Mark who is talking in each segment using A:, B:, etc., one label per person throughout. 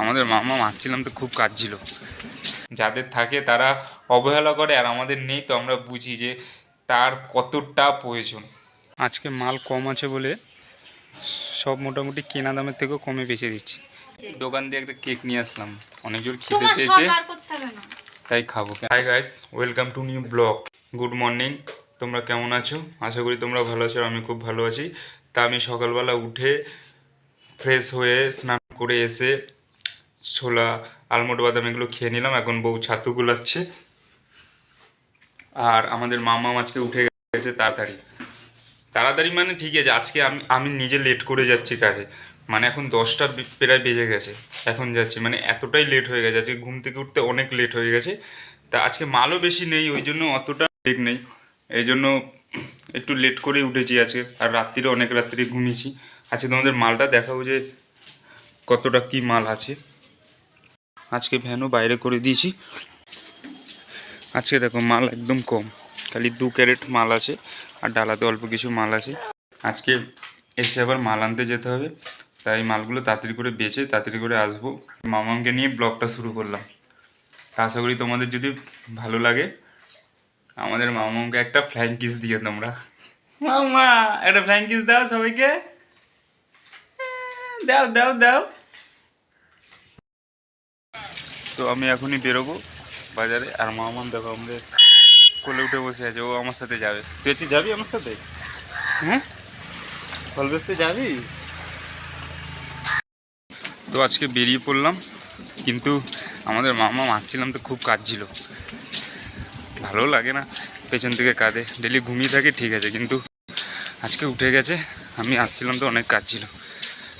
A: আমাদের মামা আসছিলাম তো খুব কাজ ছিল যাদের থাকে তারা অবহেলা করে আর আমাদের নেই তো আমরা বুঝি যে তার কতটা প্রয়োজন। আজকে মাল কম আছে বলে সব মোটামুটি কেনা দামের থেকেও কমে বেচে দিচ্ছি। দোকান দিয়ে একটা কেক নিয়ে আসলাম। অনেক জোর খিদে
B: তোমার
A: পেয়েছে। তাই খাব। Hi guys welcome to new blog good morning তোমরা কেমন আছো? আশা করি তোমরা ভালো আছো আমি খুব ভালো আছি। তা আমি সকালবেলা উঠে ফ্রেশ হয়ে স্নান করে এসে ছোলা, আলমন্ড বাদাম এগুলো খেয়ে নিলাম। এখন বউ ছাতু গুলাচ্ছে। আর আমাদের মামা আজকে উঠে গেছে তাড়াতাড়ি। তাড়াতাড়ি মানে ঠিক আছে, আজকে আমি আমি নিজে লেট করে যাচ্ছি কাজে। মানে এখন দশটা প্রায় বেজে গেছে, এখন যাচ্ছি। মানে এতটাই লেট হয়ে গেছে, আজকে ঘুম থেকে উঠতে অনেক লেট হয়ে গেছে। তা আজকে মালও বেশি নেই, ওই জন্য অতটা লেট নেই। এই জন্য একটু লেট করেই উঠেছি আজকে। আর রাত্রিরে অনেক রাত্রি ঘুমিয়েছি। আজকে তোমাদের মালটা দেখাবো যে কতটা কি মাল আছে। আজকে ভ্যানও বাইরে করে দিয়েছি। আজকে দেখো মাল একদম কম। খালি দু ক্যারেট মাল আছে আর ডালাতে অল্প কিছু মাল আছে। আজকে এসে আবার মাল আনতে যেতে হবে। তাই মালগুলো তাড়াতাড়ি করে বেচে তাড়াতাড়ি করে আসব। মামাকে নিয়ে ব্লগটা শুরু করলাম। তা আশা করি তোমাদের যদি ভালো লাগে, আমাদের মামাকে একটা ফ্ল্যাং কিস দিয়ে তোমরা। মামা, একটা ফ্ল্যাং কিস দাও সবাইকে। দাও দাও দাও। তো আমি এখনই বেরোবো বাজারে আর মামাম দেখো আমাদের কোলে উঠে বসে আছে ও আমার সাথে যাবে। তুই হচ্ছে যাবি আমার সাথে? হ্যাঁ? ফল বেচতে যাবি? তো আজকে বেরিয়ে পড়লাম কিন্তু আমাদের মামা আসছিলাম তো খুব কাজ ছিল ভালো লাগে না পেছন থেকে কাঁদে। ডেলি ঘুমিয়ে থাকে ঠিক আছে কিন্তু আজকে উঠে গেছে আমি আসছিলাম তো অনেক কাজ ছিল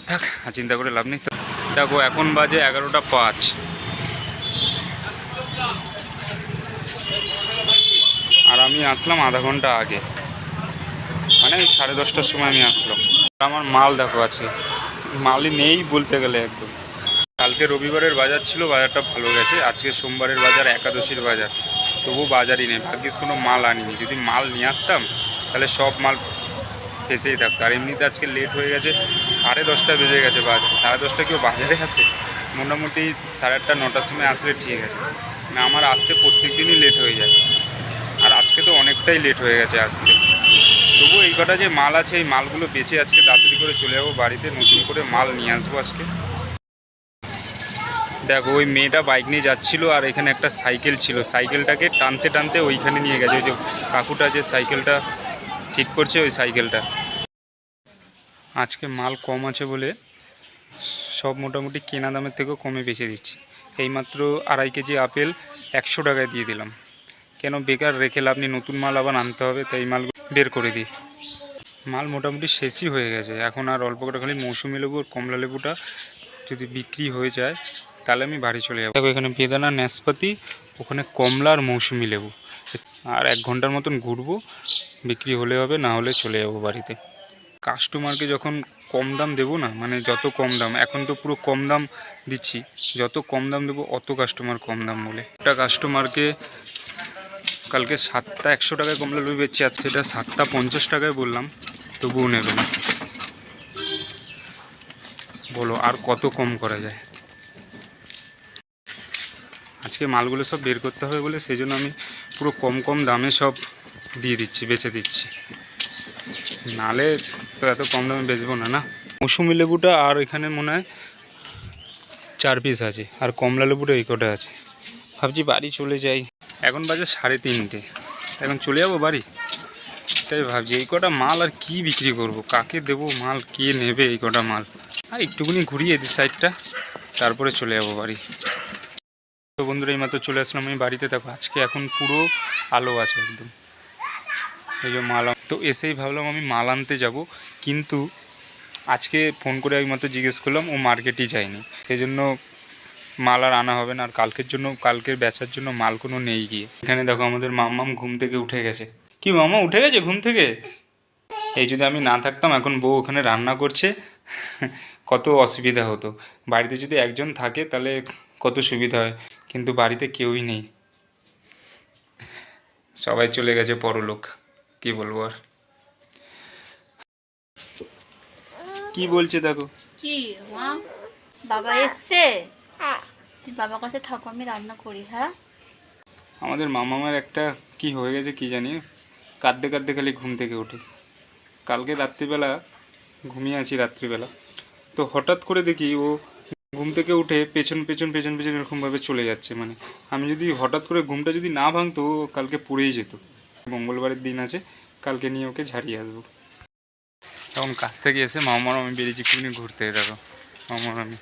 A: থাক আর চিন্তা করে লাভ নেই। তো দেখো এখন বাজে এগারোটা পাঁচ। আমি আসলাম আধা ঘণ্টা আগে। মানে সাড়ে দশটার সময় আমি আসলাম। আমার মাল দেখো আছে। মালই নেই বলতে গেলে একদম। কালকে রবিবারের বাজার ছিল, বাজারটা ভালো গেছে। আজকে সোমবারের বাজার, একাদশীর বাজার। তবু বাজারই নেই। ভাগ্যিস কোনো মাল আনিনি। যদি মাল নিয়ে আসতাম, তাহলে সব মাল ফেসেই থাকতো। আর এমনিতে আজকে লেট হয়ে গেছে, সাড়ে দশটা বেজে গেছে বাজার সাড়ে দশটা কেউ বাজারে আসে? মোটামুটি সাড়ে আটটা, নটার সময় আসলে ঠিক আছে। না আমার আসতে প্রত্যেক দিনই লেট হয়ে যায়। আজকে তো অনেকটাই লেট হয়ে গেছে আসতে। তবু এই কটা যে মাল আছে, এই মালগুলো বেচে আজকে তাড়াতাড়ি করে চলে যাব, বাড়িতে নতুন করে মাল নিয়ে আসব আজকে। দেখো, ওই মেয়েটা বাইক নিয়ে যাচ্ছিল আর এখানে একটা সাইকেল ছিল। সাইকেলটাকে টানতে টানতে ওইখানে নিয়ে গেছে। ওই যে কাকুটা যে সাইকেলটা ঠিক করছে, ওই সাইকেলটা আজকে মাল কম আছে বলে সব মোটামুটি কেনা দামের থেকেও কমে বেচে দিচ্ছি। এইমাত্র আড়াই কেজি আপেল একশো টাকায় দিয়ে দিলাম। কেন বেকার রেখে নেই? নতুন মাল আবার আনতে হবে, তাই মাল বের করে দিই। মাল মোটামুটি শেষই হয়ে গেছে। এখন আর অল্প করে খালি মৌসুমি লেবু আর কমলা লেবুটা যদি বিক্রি হয়ে যায়, তাহলে আমি বাড়ি চলে যাব। এখানে বেদানা ন্যাসপাতি, ওখানে কমলা আর মৌসুমি লেবু। আর এক ঘণ্টার মতন ঘুরবো, বিক্রি হলে হবে, না হলে চলে যাব বাড়িতে। কাস্টমারকে যখন কম দাম দেবো না মানে যত কম দাম, এখন তো পুরো কম দাম দিচ্ছি, যত কম দাম দেবো অত কাস্টমার কম দাম বলে। একটা কাস্টমারকে কালকে সাতটা একশো টাকায় কমলা লেবু বেচছি, আর সেটা সাতটা পঞ্চাশ টাকায় বললাম। তবুও নেবে না। বলো, আর কত কম করা যায়? আজকে মালগুলো সব বের করতে হবে বলে সেই জন্য আমি পুরো কম কম দামে সব দিয়ে দিচ্ছি, বেচে দিচ্ছি। নালে তো এত কম দামে বেচবো না না? মৌসুমি লেবুটা আর এখানে মনে হয় চার পিস আছে, আর কমলা লেবুটা এই কটা আছে। ভাবছি বাড়ি চলে যাই। এখন বাজে সাড়ে তিনটে। এখন চলে যাব বাড়ি? তাই ভাবছি, এই কটা মাল আর কি বিক্রি করব? কাকে দেবো মাল? কে নেবে এই কটা মাল? আর একটুখানি ঘুরিয়ে দিই সাইডটা তারপরে চলে যাব বাড়ি। তো বন্ধুরা এইমাত্র চলে আসলাম আমি বাড়িতে। দেখো, আজকে এখন পুরো আলো আছে একদম। এই যে মাল তো এসেই ভাবলাম আমি মাল আনতে যাব, কিন্তু আজকে ফোন করে আমি মাত্র জিজ্ঞেস করলাম, ও মার্কেটই যায়নি। সেই জন্য মাল আর আনা হবে না আর কালকের জন্য কালকের বেচার জন্য মাল কোনো নেই গিয়ে। এখানে দেখো আমাদের মাম্মাম ঘুম থেকে উঠে গেছে। কি মামা উঠে গেছে ঘুম থেকে? এই যদি আমি না থাকতাম এখন বউ ওখানে রান্না করছে কত অসুবিধা হতো। বাড়িতে যদি একজন থাকে তাহলে কত সুবিধা হয় কিন্তু বাড়িতে কেউই নেই। সবাই চলে গেছে পরলোক কি বলব আর। কি বলছে দেখো?
B: কি বাবা এসছে? বাবার কাছে থাকো, আমি রান্না করি হ্যাঁ?
A: আমাদের মামামার একটা কি হয়ে গেছে কি জানি, কাঁদতে কাঁদতে খালি ঘুম থেকে ওঠে কালকে রাত্রিবেলা ঘুমিয়ে আছি রাত্রিবেলা। তো হঠাৎ করে দেখি ও ঘুম থেকে উঠে পেছন পেছন পেছন পেছন এরকমভাবে চলে যাচ্ছে মানে আমি যদি হঠাৎ করে ঘুমটা যদি না ভাঙতো, ও কালকে পড়েই যেত। মঙ্গলবারের দিন আছে, কালকে নিয়ে ওকে ঝাড়িয়ে আসব। তখন কাছ থেকে এসে মামার আমি বেরিয়েছি, একটুখানি ঘুরতে, দেখো। মামার আমি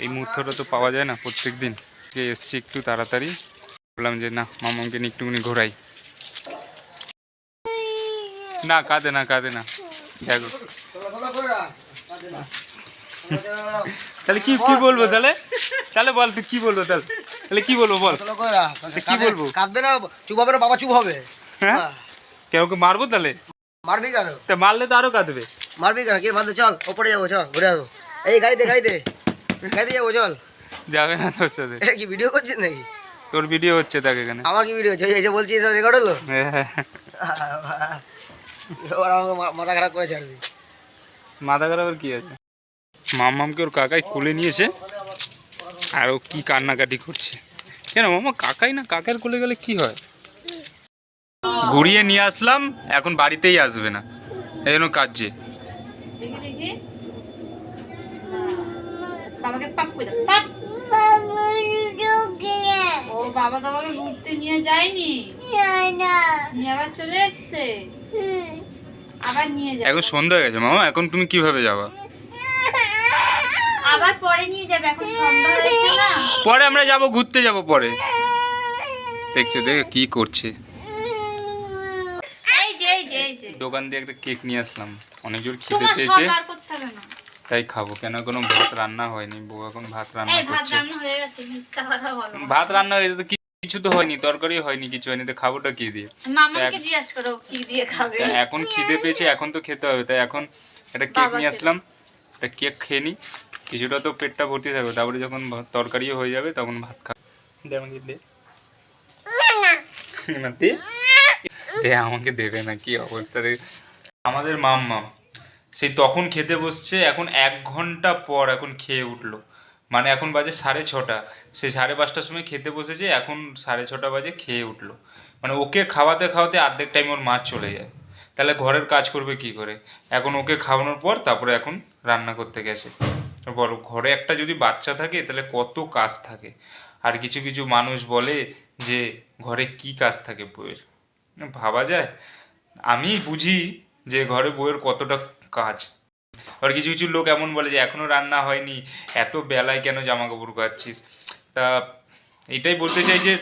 A: এই মুহূর্তটা তো পাওয়া যায় না প্রত্যেক দিন এসছি একটু তাড়াতাড়ি বললাম যে না মামাকে নিয়ে একটুখানি ঘোরাই। না কাঁদে না কাঁদে না। দেখো। তাহলে কি কি বলব তাহলে? তাহলে বল তুই কি বলব তাহলে? তাহলে কি বলব বল? কি বলব?
C: কাঁদবে না চুপ হবে না বাবা চুপ হবে।
A: হ্যাঁ? কেউ ওকে মারবো তাহলে?
C: মারবি কেন?
A: তা মারলে তো আরও কাঁদবে।
C: মারবি কেন? কি মারতে চল ওপরে যাব চল ঘুরে আসব। এই গাড়িতে গাড়িতে। গাড়িতে যাব চল।
A: যাবে না তোর সাথে।
C: এটা কি ভিডিও করছিস নাকি?
A: তোর ভিডিও হচ্ছে দেখ এখানে।
C: আমার কি ভিডিও হচ্ছে? এই যে বলছি সব রেকর্ড হলো?
A: হ্যাঁ,
C: এবার আমাকে মাথা খারাপ করে ছাড়বি।
A: মাথা খারাপের কি আছে? মামামকে ওর কাকাই কোলে নিয়েছে আর ও কি কান্নাকাটি করছে। কেন মামা কাকাই না? কাকার কোলে গেলে কি হয়? ঘুরিয়ে নিয়ে আসলাম এখন বাড়িতেই আসবে না। এই জন্য কাজে
B: দেখি দেখি। বাবাকে পাপ করে দাও পাপ ও বাবা তো আমাকে ঘুরতে নিয়ে যায়নি। নিয়ে আবার চলে এসছে। আবার নিয়ে যাবে।
A: এখন সন্ধ্যা হয়ে গেছে মামা এখন তুমি কীভাবে যাবা?
B: আবার পরে নিয়ে যাবে এখন সন্ধ্যা হয়েছে না।
A: পরে আমরা যাব ঘুরতে যাব পরে। দেখছ দেখ কি করছে। দোকান দিয়ে একটা কেক নিয়ে আসলাম। অনেক জোর খিদে পেয়েছে। তাই খাব। কেন কোনো ভাত রান্না হয়নি? বউ এখন ভাত রান্না
B: এই ভাত রান্না হয়ে গেছে
A: কিছু তো হয়নি তরকারি হয়নি কিছু হয়নি তো খাবোটা কি দিয়ে? এখন খিদে পেয়েছে এখন তো খেতে হবে। তাই এখন একটা কেক নিয়ে আসলাম একটা কেক খেয়ে নিই কিছুটা তো পেটটা ভর্তি থাকবে তারপরে যখন তরকারিও হয়ে যাবে তখন ভাত খাব। দে আমাকে দে। আমাকে দেবে না কি অবস্থা আমাদের মাম্মা। সেই তখন খেতে বসছে, এখন এক ঘণ্টা পর এখন খেয়ে উঠল। মানে এখন বাজে সাড়ে ছটা। সে সাড়ে পাঁচটার সময় খেতে বসেছে, এখন সাড়ে ছটা বাজে খেয়ে উঠল। মানে ওকে খাওয়াতে খাওয়াতে অর্ধেক টাইম ওর মাছ চলে যায়। তাহলে ঘরের কাজ করবে কি করে? এখন ওকে খাওয়ানোর পর তারপরে এখন রান্না করতে গেছে। বড় ঘরে একটা যদি বাচ্চা থাকে, তাহলে কত কাজ থাকে? আর কিছু কিছু মানুষ বলে যে, ঘরে কি কাজ থাকে বইয়ের? ভাবা যায়? আমি বুঝি যে ঘরে বইয়ের কতটা কাজ। আর কিছু কিছু লোক এমন বলে যে এখনও রান্না হয়নি এত বেলায় কেন জামা কাপড় কাচ্ছিস? তা এটাই বলতে চাই যে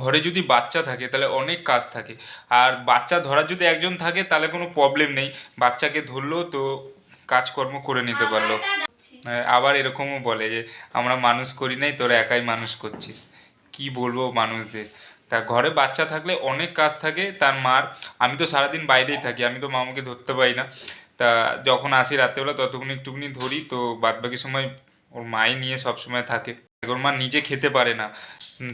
A: ঘরে যদি বাচ্চা থাকে তাহলে অনেক কাজ থাকে। আর বাচ্চা ধরার যদি একজন থাকে তাহলে কোনো প্রবলেম নেই। বাচ্চাকে ধরলো তো কাজকর্ম করে নিতে পারল। আবার এরকমও বলে যে আমরা মানুষ করি নাই তোরা একাই মানুষ করছিস। কি বলব মানুষদের? তা ঘরে বাচ্চা থাকলে অনেক কাজ থাকে। তার মার আমি তো সারাদিন বাইরেই থাকি আমি তো মামাকে ধরতে পারি না। তা যখন আসি রাত্রেবেলা, ততক্ষণ একটুখানি ধরি, তো বাদ বাকি সময় ওর মাই নিয়ে সব সময় থাকে। ওর মা নিজে খেতে পারে না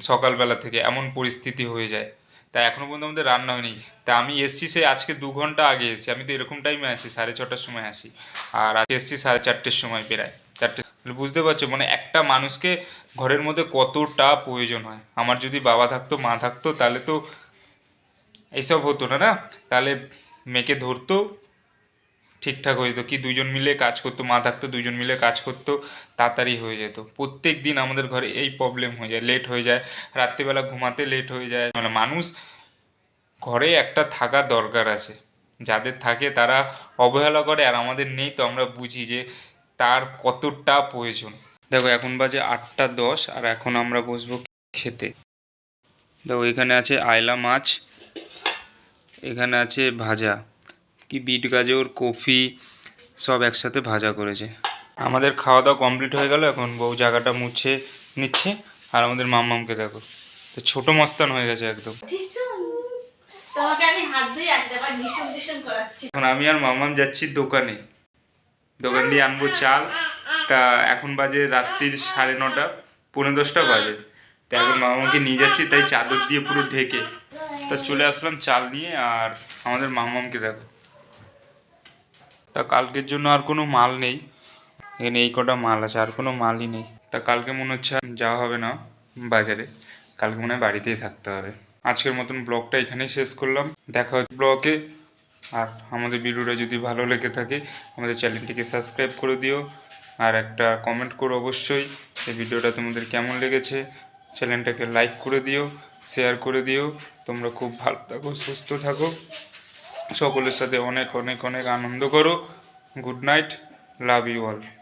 A: সকালবেলা থেকে, এমন পরিস্থিতি হয়ে যায়। তা এখনও পর্যন্ত আমাদের রান্না হয়নি। তা আমি এসছি সে আজকে দু ঘণ্টা আগে এসেছি। আমি তো এরকম টাইমে আসি, সাড়ে ছটার সময় আসি। আর আজকে এসছি সাড়ে চারটের সময় প্রায়। চারটে বুঝতে পারছ মানে একটা মানুষকে ঘরের মধ্যে কতটা প্রয়োজন হয়? আমার যদি বাবা থাকতো, মা থাকতো, তাহলে তো এইসব হতো না না? তাহলে মেয়েকে ধরতো ঠিকঠাক হয়ে যেত। কি দুজন মিলে কাজ করতো, মা থাকতো দুজন মিলে কাজ করতো, তাড়াতাড়ি হয়ে যেত। প্রত্যেক দিন আমাদের ঘরে এই প্রবলেম হয়ে যায় লেট হয়ে যায়, রাত্রিবেলা ঘুমাতে লেট হয়ে যায়। মানে মানুষ ঘরে একটা থাকা দরকার আছে। যাদের থাকে তারা অবহেলা করে আর আমাদের নেই তো আমরা বুঝি যে তার কতটা প্রয়োজন। দেখো এখন বাজে আটটা দশ আর এখন আমরা বসবো খেতে। দেখো এখানে আছে আয়লা মাছ, এখানে আছে ভাজা। কি বিট গাজর কফি সব একসাথে ভাজা করেছে। আমাদের খাওয়া দাওয়া কমপ্লিট হয়ে গেল এখন বউ জায়গাটা মুছে নিচ্ছে আর আমাদের মাম্মামকে দেখো। তো ছোটো মস্তান হয়ে গেছে একদম। এখন আমি আর মামাম যাচ্ছি দোকানে। দোকান দিয়ে আনব চাল। তা এখন বাজে রাত্রির সাড়ে নটা পৌনে দশটা বাজে। তা এখন মামাকে নিয়ে যাচ্ছি তাই চাদর দিয়ে পুরো ঢেকে। তা চলে আসলাম চাল নিয়ে আর আমাদের মামামকে দেখো। তা কালকের জন্য আর কোনো মাল নেই। এখানে এই কটা মাল আছে, আর কোনো মালই নেই। তা কালকে মনে হচ্ছে আর যাওয়া হবে না বাজারে। কালকে মনে হয় বাড়িতেই থাকতে হবে। আজকের মতন ব্লগটা এখানেই শেষ করলাম। দেখা হচ্ছে ব্লগে। আর আমাদের ভিডিওটা যদি ভালো লেগে থাকে, আমাদের চ্যানেলটিকে সাবস্ক্রাইব করে দিও। আর একটা কমেন্ট করো অবশ্যই। এই ভিডিওটা তোমাদের কেমন লেগেছে? চ্যানেলটাকে লাইক করে দিও শেয়ার করে দিও। তোমরা খুব ভালো থাকো, সুস্থ থাকো। সকলের সাথে অনেক অনেক অনেক আনন্দ করো। Good night love you all.